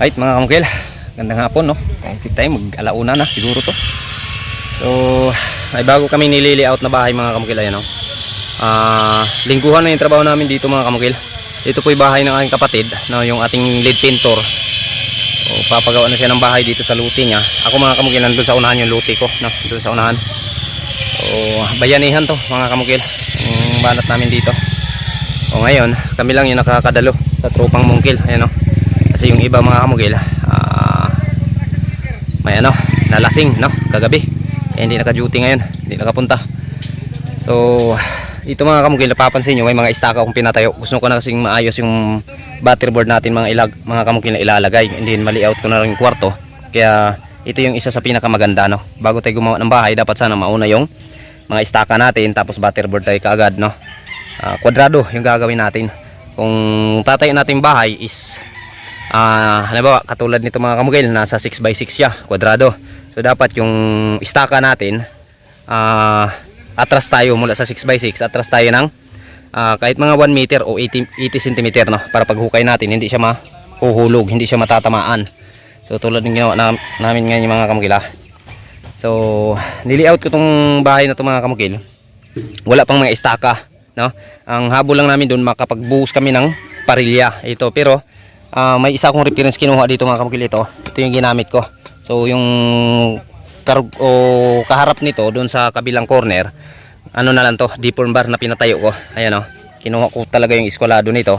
Right mga kamukil, gandang hapon no. Complete time, mag-alauna na siguro to. So, ay bago kami nilili-out na bahay mga kamukil ayan no. Ah, lingguhan na yung trabaho namin dito mga kamukil. Dito po yung bahay ng aking kapatid, no, yung ating lead painter. So, papagawa na siya ng bahay dito sa luti niya. Ako mga kamukil, nandun sa unahan yung luti ko, no, doon sa unahan. So, bayanihan to mga kamukil. Yung banat namin dito. O ngayon, kami lang yung nakakadalo sa tropang mungkil. Ayan o. Kasi yung iba mga kamugil, ah, may ano, nalasing, no? Kagabi. Kaya hindi naka-duty ngayon. Hindi nakapunta. So, ito mga kamugil, napapansin nyo, may mga istaka akong pinatayo. Gusto ko na kasing maayos yung battery board natin, mga, ilag, mga kamugil na ilalagay. Hindi mali-out ko na rin yung kwarto. Kaya, ito yung isa sa pinakamaganda, no? Bago tayo gumawa ng bahay, dapat sana mauna yung mga istaka natin, tapos battery board tayo kaagad, no? Ah, kwadrado yung gagawin natin. Kung tatayo natin bahay is ah halimbawa katulad nito mga kamugil nasa 6x6 siya kwadrado. So dapat yung istaka natin ah atras tayo mula sa 6x6 atras tayo ng ah, kahit mga 1 meter o 80, 80 cm no para paghukay natin hindi siya mahuhulog, hindi siya matatamaan. So tulad ng ginawa na, namin ngayon mga kamugil ah. So nili-out ko tong bahay na to mga kamugil. Wala pang mga istaka no ang habol lang namin doon makapagbuhos kami ng parilya ito pero ah, may isa akong reference kinuha dito mga kamukil ito. Ito yung ginamit ko. So yung karug o kaharap nito doon sa kabilang corner ano na lang to deform bar na pinatayo ko. Ayan o kinuha ko talaga yung iskolado nito.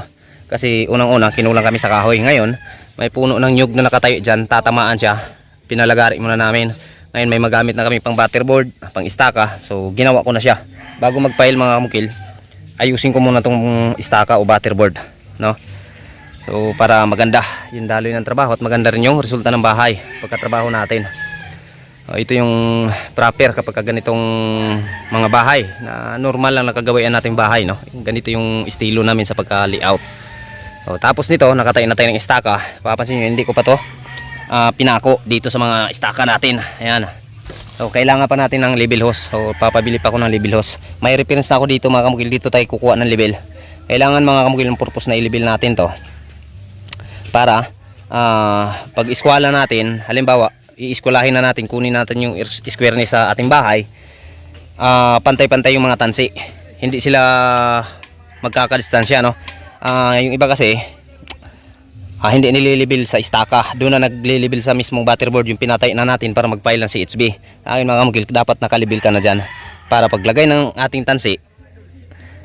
Kasi unang una kinulang kami sa kahoy. Ngayon may puno ng nyug na nakatayo dyan tatamaan siya. Pinalagari muna namin. Ngayon may magamit na kami pang butterboard pang istaka. So ginawa ko na siya. Bago mag-file mga kamukil ayusin ko muna tong istaka o butterboard no so para maganda yung daloy ng trabaho at maganda rin yung resulta ng bahay pagkatrabaho natin O, ito yung proper kapag ka ganitong mga bahay na normal lang nakagawian nating bahay no ganito yung estilo namin sa pagka-layout so, tapos nito nakatayo na tayo ng istaka papansin nyo hindi ko pa to ah, pinako dito sa mga istaka natin ayan So kailangan pa natin ng level hose. So papabili pa ako ng level hose. May reference ako dito mga kamukil. Dito tayo kukuha ng level. Kailangan mga kamukil ng purpose na i-level natin to. Para ah, pag iskwala natin, halimbawa, iiskwalahin na natin, kunin natin yung is- squareness sa ating bahay. ah, pantay-pantay yung mga tansi. Hindi sila magkakadistansya no. Ah, yung iba kasi ah, hindi nililibil sa istaka. Doon na naglilibil sa mismong butterboard yung pinatay na natin para mag-file ng CHB. Akin mga kamukil, dapat nakalibil ka na dyan. Para paglagay ng ating tansi,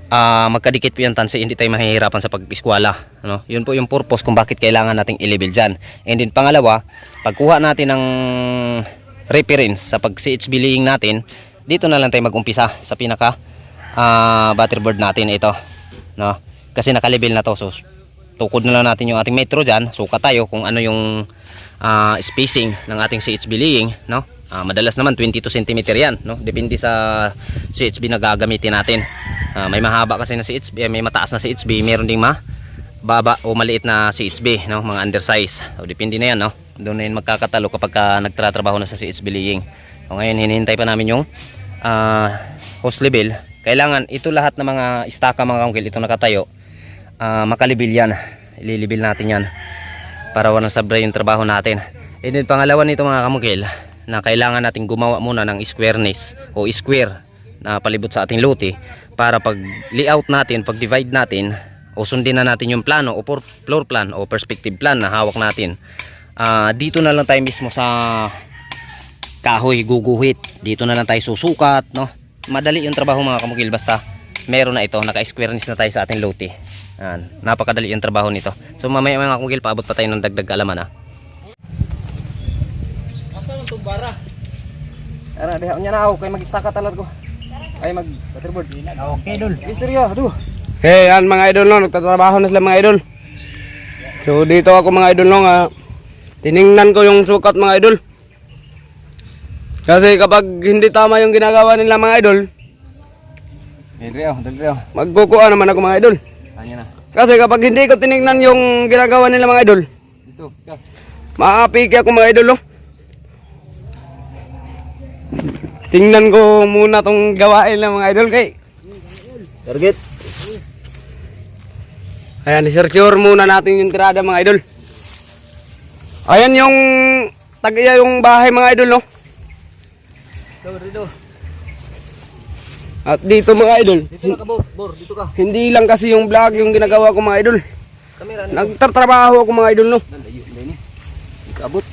ah magkadikit po yung tansi, hindi tayo mahihirapan sa pag-iskwala. Ano? Yun po yung purpose kung bakit kailangan nating ilibil dyan. And then pangalawa, pagkuha natin ng reference sa pag-CHB laying natin, dito na lang tayo mag-umpisa sa pinaka ah butterboard natin ito. No? Kasi nakalibil na to. So, tukod na lang natin yung ating metro dyan sukat tayo kung ano yung ah, spacing ng ating CHB laying no? Ah, madalas naman 22 cm yan no? depende sa CHB na gagamitin natin. Ah, may mahaba kasi na CHB eh, may mataas na CHB meron ding ma baba o maliit na CHB no? mga undersize. So, depende na yan no? doon na yun magkakatalo kapag ka nagtratrabaho na sa CHB laying so, ngayon hinihintay pa namin yung ah, hose level. Kailangan ito lahat ng mga istaka mga kangkil ito nakatayo. Ah, makalibil yan. Ililibil natin yan para walang sabra yung trabaho natin. And then pangalawa nito mga kamukil na kailangan natin gumawa muna ng squareness o square na palibot sa ating lote para pag layout natin pag divide natin o sundin na natin yung plano o floor plan o perspective plan na hawak natin. Ah, dito na lang tayo mismo sa kahoy guguhit. Dito na lang tayo susukat no? Madali yung trabaho mga kamukil. Basta meron na ito naka-squareness na tayo sa ating lote Yan. napakadali yung trabaho nito. So mamaya mga kamukil paabot pa tayo ng dagdag kaalaman ha Tumbara? Ara, deha nya na ako kay mag-istaka talag ko. Ay mag butterboard. Okay, dul. Istorya, aduh. Hey, yan mga idol no, nagtatrabaho na sila mga idol. So dito ako mga idol no, nga tiningnan ko yung sukat mga idol. Kasi kapag hindi tama yung ginagawa nila mga idol, Dito, dito. magkukuha naman ako mga idol. Tanya na. Kasi kapag hindi ko tiningnan yung ginagawa nila mga idol, Dito, gas. maapiki ako mga idol no. Tingnan ko muna tong gawain ng mga idol kay. Target. Ayan, i-search muna natin yung tirada mga idol. Ayan yung tagiya yung bahay mga idol no. Dito, dito. At dito mga idol, Dito ka, Bor. Bor, dito ka. hindi lang kasi yung vlog yung ginagawa ko mga idol. Kamera na. Nagtatrabaho ako mga idol no. Layo ni. Ikabot.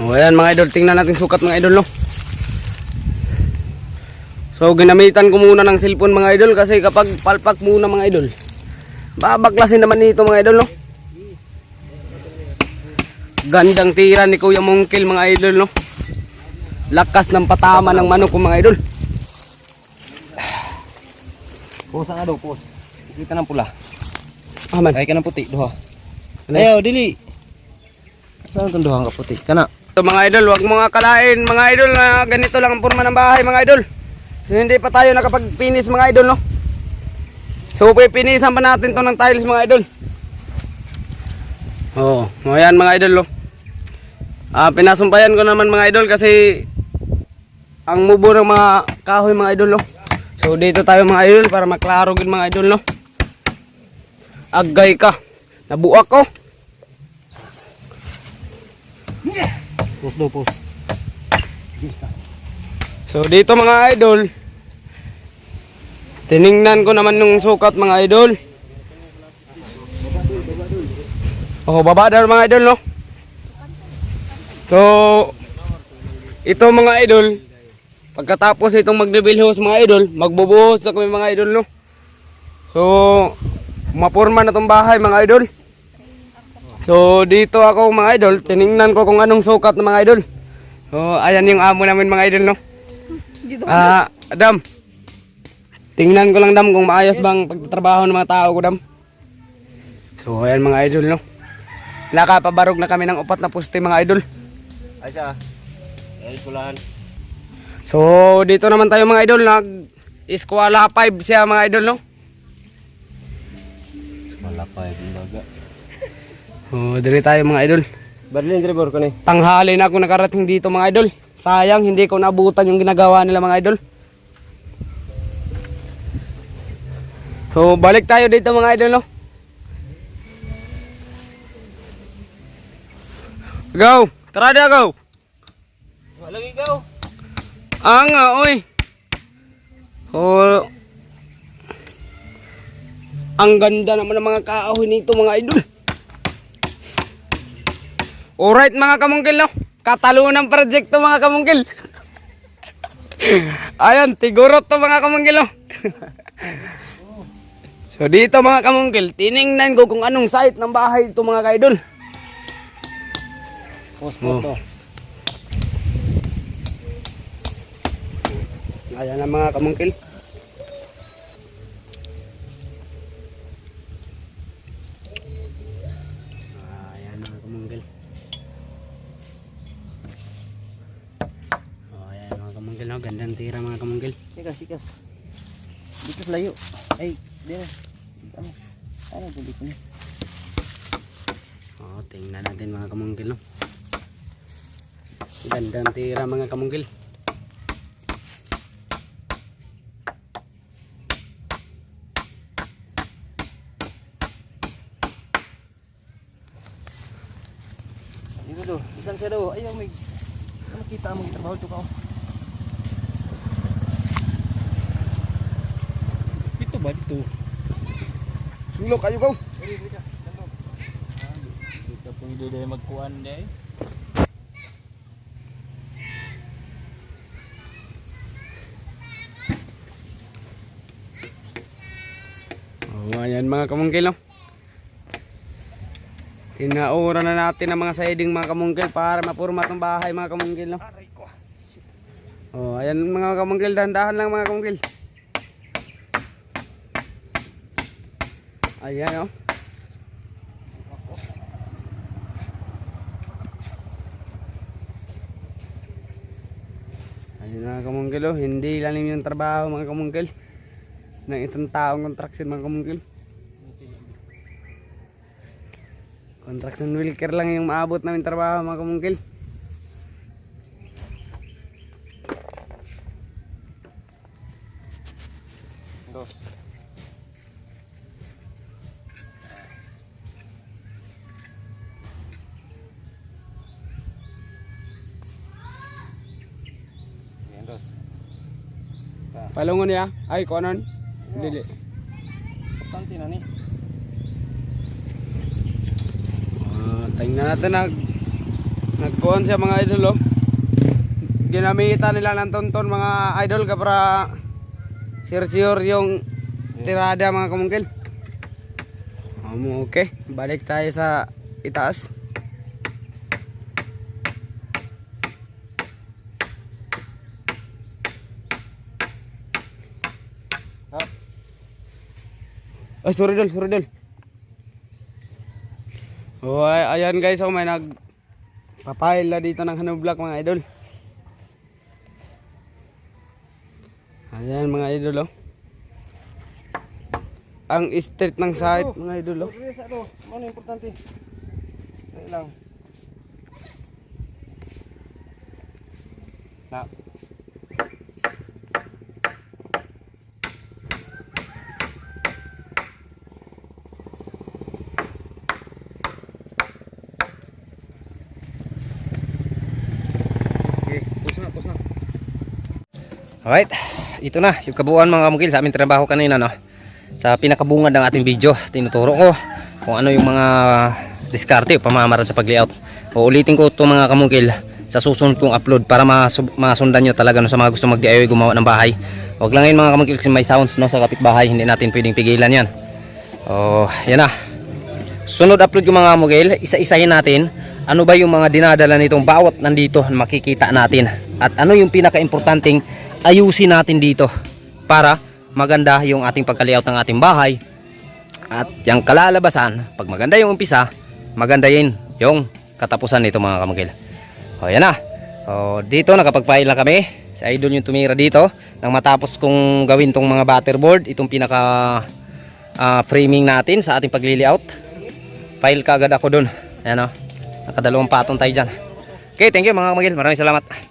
O ayan mga idol, tingnan natin sukat mga idol no. So ginamitan ko muna ng cellphone mga idol kasi kapag palpak muna mga idol, babaklasin naman nito mga idol no. Gandang tira ni Kuya Mongkel mga idol no. Lakas ng patama ng manok mga idol. Pus nga daw, pus. Kita ng pula. Ah man. Ay ka ng puti, duha. Ano? Ayaw, dili. Saan itong duha ka puti? Kana. So mga idol, wag mga kalain mga idol na ganito lang ang forma ng bahay mga idol. So hindi pa tayo nakapag-finish mga idol no. So pipinisan pa natin to ng tiles mga idol. Oo, oh, ayan mga idol no. Ah, pinasumpayan ko naman mga idol kasi ang mubo ng mga kahoy mga idol no. So dito tayo mga idol para maklaro gid mga idol no. Agay ka. Nabuak ko. Pus daw, pus. So dito mga idol, tiningnan ko naman yung sukat mga idol. Oh, baba daw mga idol no. So ito mga idol, pagkatapos itong magrebilhos mga idol, magbubuhos na kami mga idol no. So maporma na tong bahay mga idol. So dito ako mga idol, tiningnan ko kung anong sukat ng mga idol. So ayan yung amo namin mga idol no. Ah, Adam. Tingnan ko lang Dam kung maayos bang pagtatrabaho ng mga tao ko Dam. So ayan mga idol no. Nakapabarog na kami ng upat na puste mga idol. Ay siya. Ay kulan. So dito naman tayo mga idol nag Eskwala 5 siya mga idol no. Malapay, baga. So dito tayo mga idol. Barlin, dire, Bor, kani. Tanghali na ako nakarating dito mga idol. Sayang hindi ko nabutan yung ginagawa nila mga idol. So balik tayo dito mga idol no. Go! Tara na go! Walang ikaw. Anga oy. Oh. Ang ganda naman ng mga kahoy nito mga idol. Alright mga kamungkil no. Katalunan project to mga kamungkil. Ayan, tigurot to mga kamungkil no. so dito mga kamungkil, tiningnan ko kung anong site ng bahay ito mga kaidol. Pus, pus to. Ayan na mga kamungkil. Tingnan natin mga kamungkil. No? Gandang tira mga kamungkil. Dito do. Isang siya do. Ayaw may ano kita mo kita bawal to ka. oh. Dito ba dito? Sulok kayo ko. Hindi dahil magkuhan dahil. Oh, ayan mga kamungkil. No? Tinaura na natin ang mga siding mga kamungkil para mapurma tong bahay mga kamungkil. No? Oh, ayan mga kamungkil, dahan-dahan lang mga kamungkil. Ayan oh. Ayun mga kamungkil oh, hindi lalim yung trabaho mga kamungkil. Ng itong taong contraction mga kamungkil. Construction worker lang yung maabot namin trabaho mga kamungkil. Palungon niya. Ay, kuanon. Dili. Importante na ni. Ah, tingnan natin nag nagkuhan siya mga idol oh. Ginamitan nila ng tonton mga idol ka para sure-sure yung tirada mga kamungkil. Um, okay, balik tayo sa itaas. Ay, sorry dol, sorry dol. Oh, ay, ayan guys, oh, may nag papayil na dito ng Hano Block mga idol. Ayan mga idol, oh. Ang street ng site mga idol, oh. sa ano, ano importante? Ay lang. Na. Okay, pause na, pause na. Alright, ito na yung kabuuan mga kamukil sa aming trabaho kanina no. Sa pinakabungad ng ating video, tinuturo ko kung ano yung mga diskarte o pamamaraan sa pag-layout. Uulitin ko ito mga kamukil sa susunod kong upload para masundan nyo talaga no, sa mga gusto mag-DIY gumawa ng bahay. Huwag lang yun mga kamukil kasi may sounds no, sa kapitbahay, hindi natin pwedeng pigilan yan. Oh, yan na. Sunod upload ko mga kamukil, isa-isahin natin ano ba yung mga dinadala nitong bawat nandito na makikita natin at ano yung pinaka-importanting ayusin natin dito para maganda yung ating pagka-layout ng ating bahay at yung kalalabasan pag maganda yung umpisa maganda yun yung katapusan nito mga kamukil o yan na. O, dito nakapag-file na kami. Si idol yung tumira dito. Nang matapos kong gawin tong mga butterboard itong pinaka ah, framing natin sa ating pagli-layout file kagad ako dun. Ayan o. Nakadalawang patong tayo dyan. Okay thank you mga kamukil maraming salamat